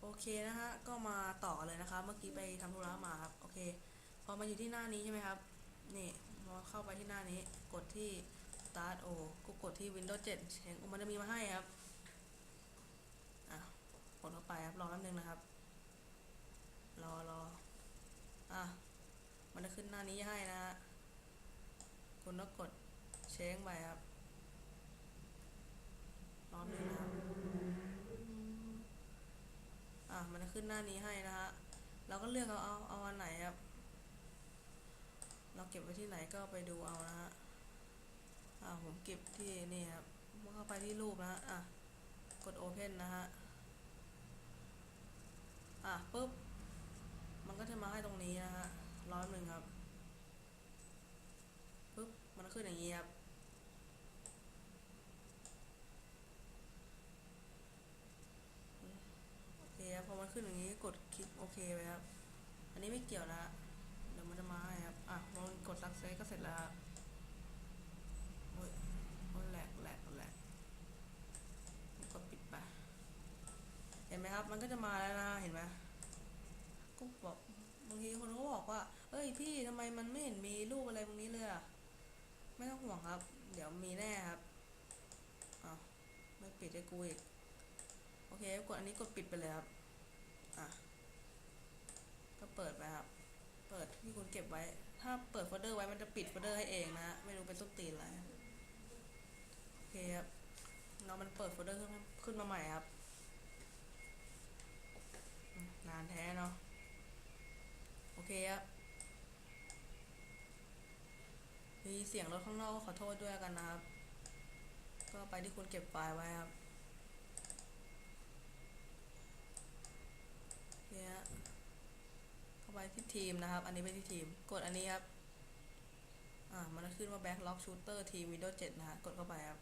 โอเคนะฮะ ก็มาต่อเลยนะครับ เมื่อกี้ไปทำธุระมาครับ โอเค พอมาอยู่ที่หน้านี้ใช่ไหมครับ นี่พอเข้าไปที่หน้านี้ กดที่ start โอ้ก็กดที่ Windows 7เสียงมันจะมีมาให้ครับ อะ กดเข้าไปครับ รอแป๊บนึงนะครับ รอรออะ มันจะขึ้นหน้านี้ให้นะฮะคุณต้องกดเช้งไปครับรอบนึงนะครับ อะมันจะขึ้นหน้านี้ให้นะฮะเราก็เลือกเอาเอาเอาอันไหนครับ เราเก็บไว้ที่ไหนก็ไปดูเอานะฮะอ่าผมเก็บที่นี่ครับเมื่อเข้าไปที่รูปนะฮะอะกด Open นะฮะอะปุ๊บ มันก็จะมาให้ตรงนี้นะฮะร้อยหนึ่งครับปุ๊บ มันขึ้นอย่างนี้ครับ โอเคครับพอมัน ขึ้นอย่างนี้กดคลิกโอเคไปครับ อันนี้ไม่เกี่ยวนะเดี๋ยวมันจะมาให้ครับ อะพอมันกดซักเซสก็เสร็จแล้วครับโอ้ยโอ้แหลกแหลกแหลกกดปิดไป เห็นไหมครับ มันก็จะมาแล้วนะ เห็นไหมก็บอกบางทีคนก็บอกว่า เอ้ยพี่ทำไมมันไม่เห็นมีรูปอะไรตรงนี้เลยอะไม่ต้องห่วงครับ เดี๋ยวมีแน่ครับอ้าวไม่ปิดให้กูอีก โอเคกดอันนี้กดปิดไปเลยครับ อะ ก็เปิดไปครับ เปิดที่คุณเก็บไว้ ถ้าเปิดโฟลเดอร์ไว้มันจะปิดโฟลเดอร์ให้เองนะไม่รู้เป็นต้นตีนอะไร โอเคครับเรามันเปิดโฟลเดอร์ขึ้นขึ้นมาใหม่ครับ นานแท้เนาะ โอเคครับมีเสียงรถข้างนอกขอโทษด้วยกันนะครับ ก็ไปที่คุณเก็บไฟล์ไว้ครับ นี่ยเข้าไปที่ทีมนะครับ อันนี้ไปที่ทีม กดอันนี้ครับ อ่า มันจะขึ้นว่า Backlog Shooter Team Windows 7 นะฮะ กดเข้าไปครับ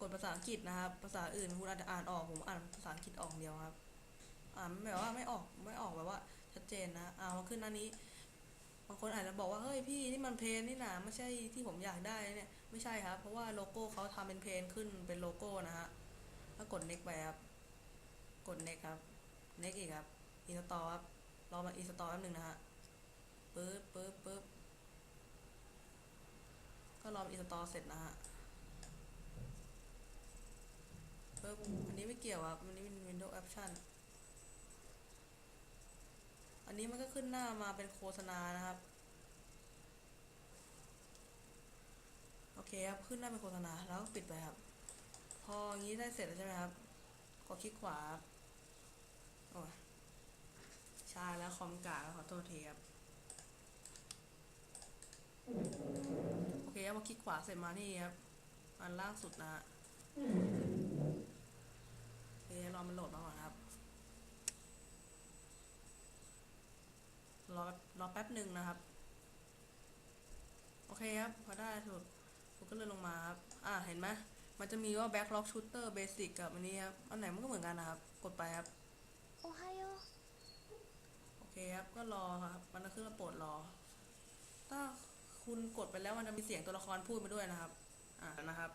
กดภาษาอังกฤษนะครับ ภาษาอื่นคุณอาจจะอ่านออก ผมอ่านภาษาอังกฤษออกเดียวครับ อ่านแบบว่าไม่ออก ไม่ออกแบบว่าชัดเจนนะ อ่ามาขึ้นอันนี้บางคนอาจจะบอกว่าเฮ้ยพี่นี่มันเพนนี่นะไม่ใช่ที่ผมอยากได้เนี่ยไม่ใช่ครับ เพราะว่าโลโก้เขาทำเป็นเพนขึ้นเป็นโลโก้นะฮะถ้ากด next ไปครับ กด next ครับ next อีกครับ install ครับรอมา install แป๊บนึงนะฮะปึ๊บปึ๊บปึ๊บก็รอ install เสร็จนะฮะปึ๊บอันนี้ไม่เกี่ยวครับอันนี้เป็น Windows Option อันนี้มันก็ขึ้นหน้ามาเป็นโฆษณานะครับโอเคครับขึ้นหน้าเป็นโฆษณาแล้วก็ปิดไปครับ พออย่างนี้ได้เสร็จแล้วใช่ไหมครับกดคลิกขวาครับ อ้ชาแล้วคอมกาแล้ขอโทษทีครับโอเคครับพอคลิกขวาเสร็จมานี่ครับ อันล่างสุดนะฮะเดี๋รอมันโหลดมาก่อนครับ รอรอแป๊บหนึ่งนะครับ โอเคครับ พอได้ถูกผมก็เลยลงมาครับ อ่า เห็นไหม มันจะมีว่า Backlock Shooter Basic กับอันนี้ครับ อันไหนมันก็เหมือนกันนะครับ กดไปครับ เคครับก็รอครับ มันจะขึ้นมาโปรดรอ ถ้าคุณกดไปแล้วมันจะมีเสียงตัวละครพูดมาด้วยนะครับ อ่านะครับ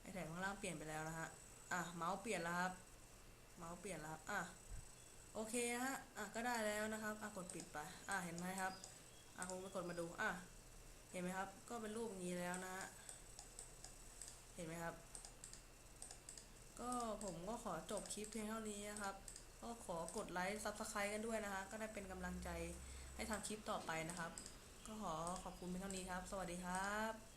ไอแถบข้างล่างเปลี่ยนไปแล้วนะฮะอะเมาส์เปลี่ยนแล้วครับ เมาส์เปลี่ยนแล้วครับอะโอเคฮะอะก็ได้แล้วนะครับอะกดปิดไปอะเห็นไหมครับอะคุณไปกดมาดูอะเห็นไหมครับ ก็เป็นรูปนี้แล้วนะฮะเห็นไหมครับ ก็ผมก็ขอจบคลิปเพียงเท่านี้นะครับ ก็ขอกดไลค์ซับสไครต์กันด้วยนะคะ ก็ได้เป็นกำลังใจให้ทำคลิปต่อไปนะครับ ก็ขอขอบคุณเพียงเท่านี้ครับ สวัสดีครับ